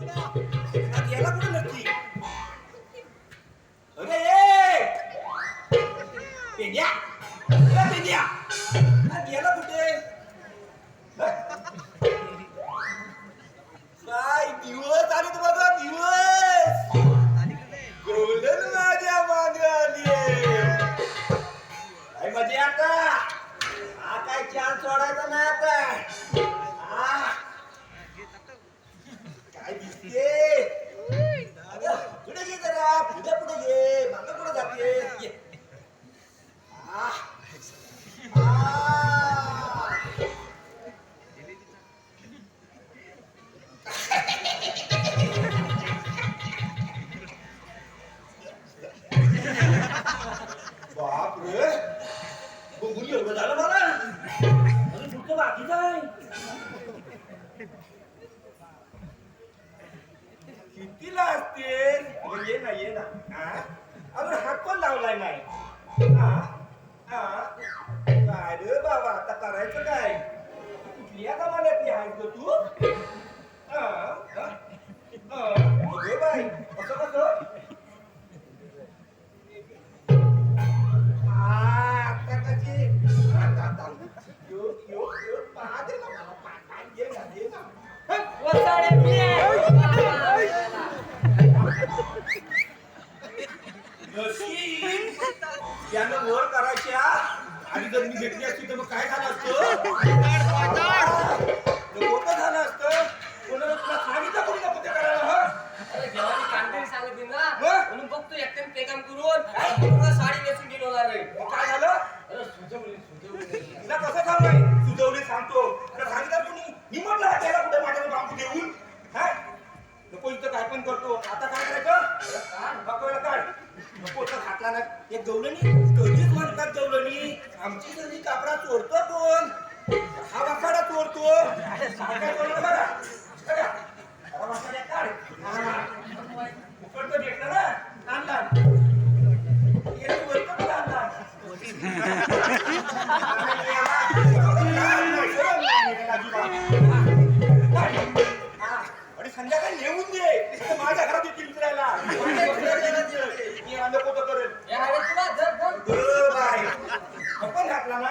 आता याला कुठे नक्की? अरे ए! पेंड्या? अरे पेंड्या? आता याला कुठे? काय दिवस आले बघा दिवस! गोल्डन माझ्या मागे आली काय मजा आता हा काय चार सोडायचा नाही आता. ये। पुढे ये जरा पुढे पुढे ये मागे पुढे जाते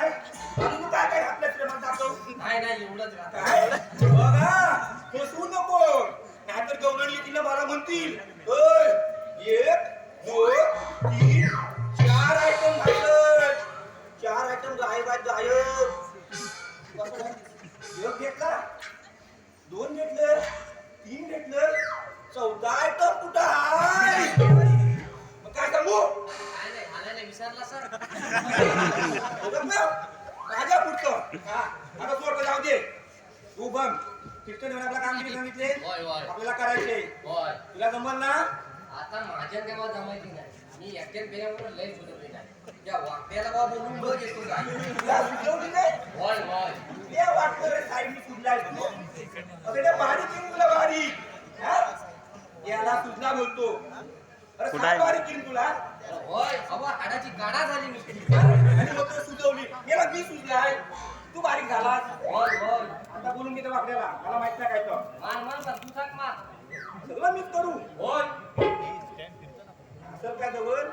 काय नाही आणि तू काय काय घातलं श्रीमंत दाखव नाही नाही एवढंच काय बघा फसवू नको. नाहीतर गवळणी तिला मला म्हणतील. एक दोन कीर्तन आपल्याला कामगिरी सांगितले? होय होय. आपल्याला करायचे. होय. तुला जमल ना? आता माझ्या तेव्हा जमायची नाही. मी लय बोलवली नाही त्या वाक्याला बा बोलून बघ येतो काय तुला सुचवली नाही होय होय. ते वाटतं रे तू अरे त्या बारीक येईन तुला बारीक. हा? याला सुचला बोलतो. अरे कुठं काय आहे? बारीक येईन तुला. होय हवा हाडाची गाडा झाली मी. हा? आणि मग तो सुचवली. याला मी सुचलाय. तू बारीक झालास. होय होय. आता बोलून घेतो वाकड्याला मला माहीत नाही काय तो. मान मान सर तू सांग मान. सगळं मीच करू. होय. असेल काय जवळ?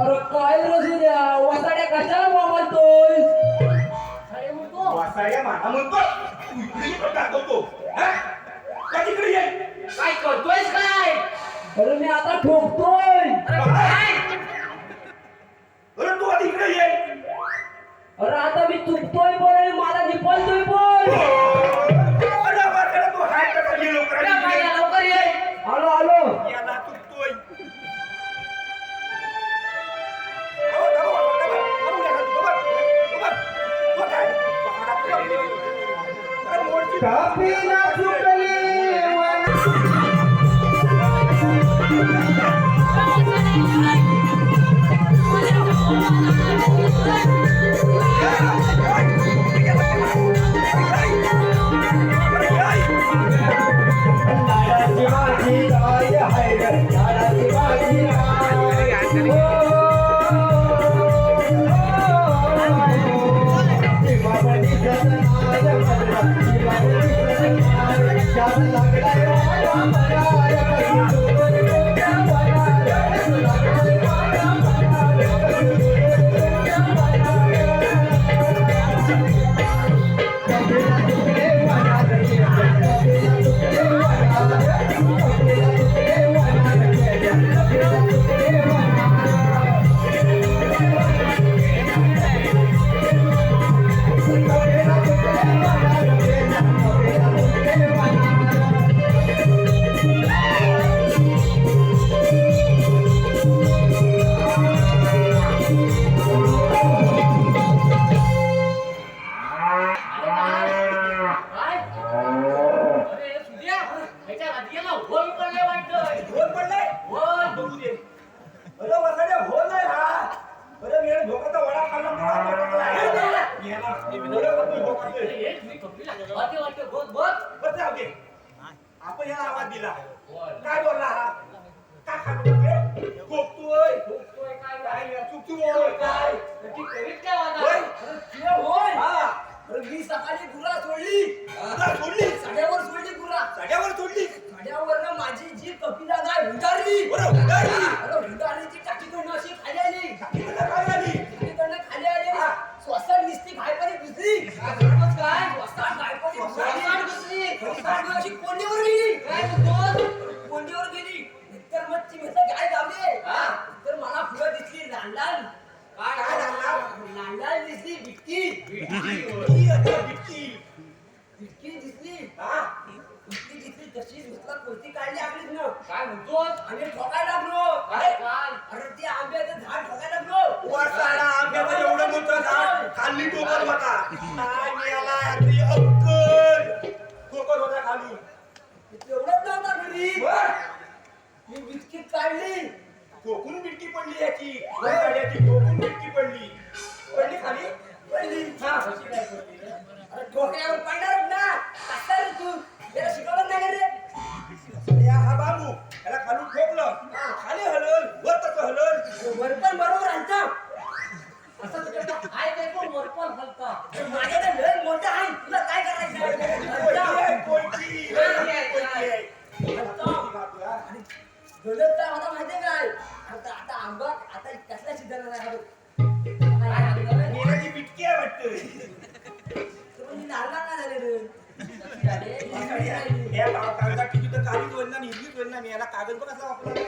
अरे काय रसिद्या वासाड्या कशाला बोलतोय अरे मग तो वासाड्या माना म्हणतो. तू इकडे ये दाखवतो हा? का तिकडे ये? काय करतोयस काय? अरे मी आता ठोकतोय. अरे काय? अरे तू आधी इकडे ये. अरे आता मी तुटतोय पण आणि मला निपलतोय पण. Stop being not too लॻायो कोणती काढली आपलीच काय म्हणतो? आणि ठोकायला आंब्याचं झाड ठोकायला वर आंब्याचं एवढं मोठं झाड खाल्ली टोकल होता वरपर बरोबर हलता असं तुझ्याकडे आहे काय पण वरपर मोठं आहे. तुला काय करायचं गलत माहितीये काय आता आंबा आता कसला शिजणार नाही मेराची म्हणजे नारला का झाले रे या कागदा किती तर काळीच याला कागद पण असं वापरला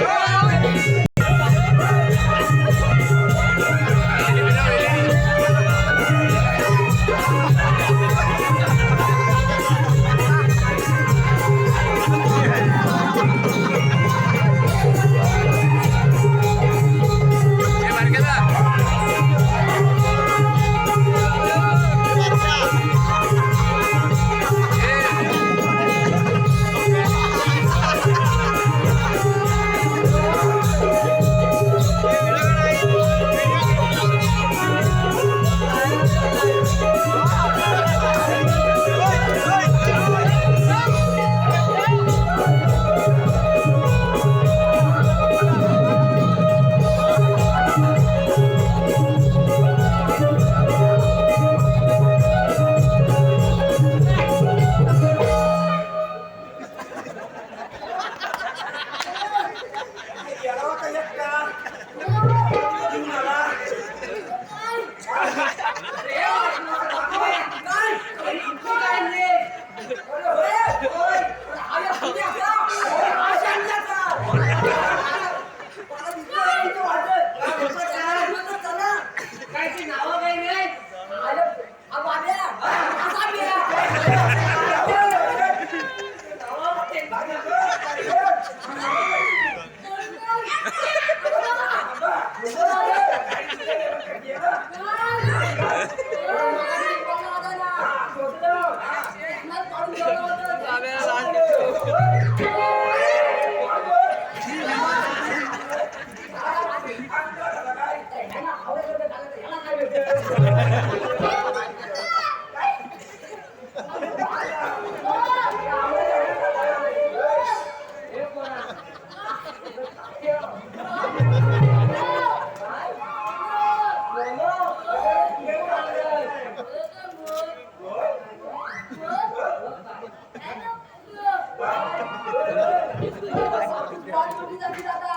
Yeah. Pode convidar a